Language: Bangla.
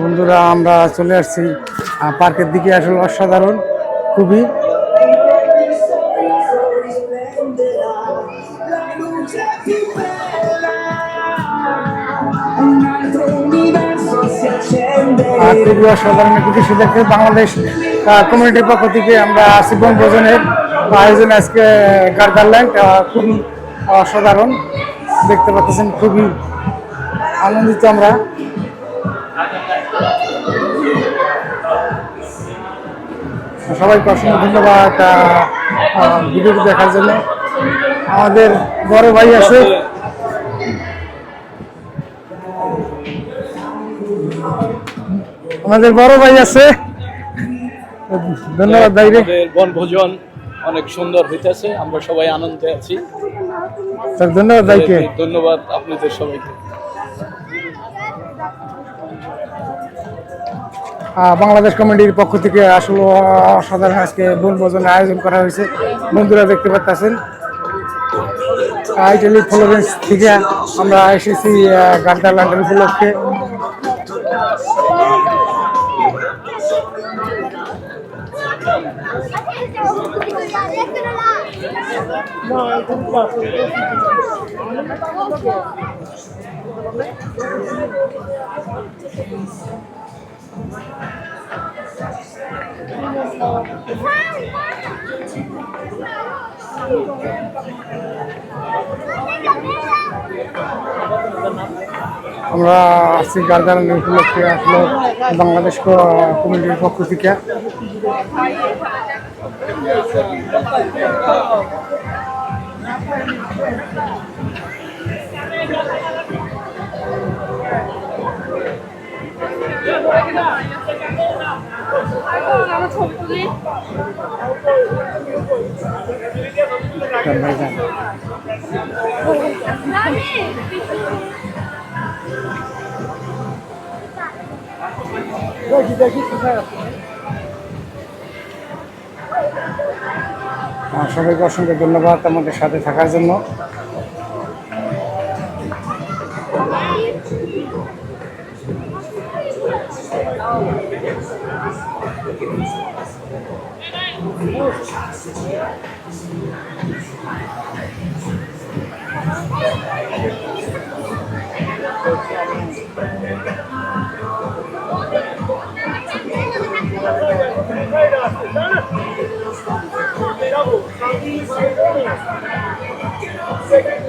বন্ধুরা, আমরা চলে আসছি। পার্কের দিকে আসলে অসাধারণ খুবই। আর খুবই অসাধারণ দৃশ্য দেখতে বাংলাদেশ কমিউনিটির পক্ষ থেকে আমরা আসি বনভোজনের। আয়োজন আজকে গার্দারল্যান্ড খুবই অসাধারণ। দেখতে পাচ্ছেন, খুবই আনন্দিত আমরা। সবাইকে অসংখ্য ধন্যবাদ ভিডিওটি দেখার জন্য। আমাদের বড় ভাই আছে। আমাদের বড় ভাই আছে। ধন্যবাদ, ভাই রে। বনভোজন। অনেক সুন্দর হইতেছে আমরা সবাই আনন্দে আছি। স্যার ধন্যবাদ ভাইকে। ধন্যবাদ আপনাদের সবাইকে। বাংলাদেশ কমিটির পক্ষ থেকে আসলে অসাধারণ আজকে বনভোজনের আয়োজন করা হয়েছে। বন্ধুরা দেখতে পাচ্ছেন আইটেলি ফ্লোরেন্স থেকে আমরা এসেছি গার্দারল্যান্ডের উপলক্ষে। আমরা আসছি গার্দারল্যান্ড উপলক্ষে আসলো বাংলাদেশ ক- কমিটির পক্ষ থেকে। ভাইজান আহ, সবাইকে অসংখ্য ধন্যবাদ আমাদের সাথে থাকার জন্য। Thank you.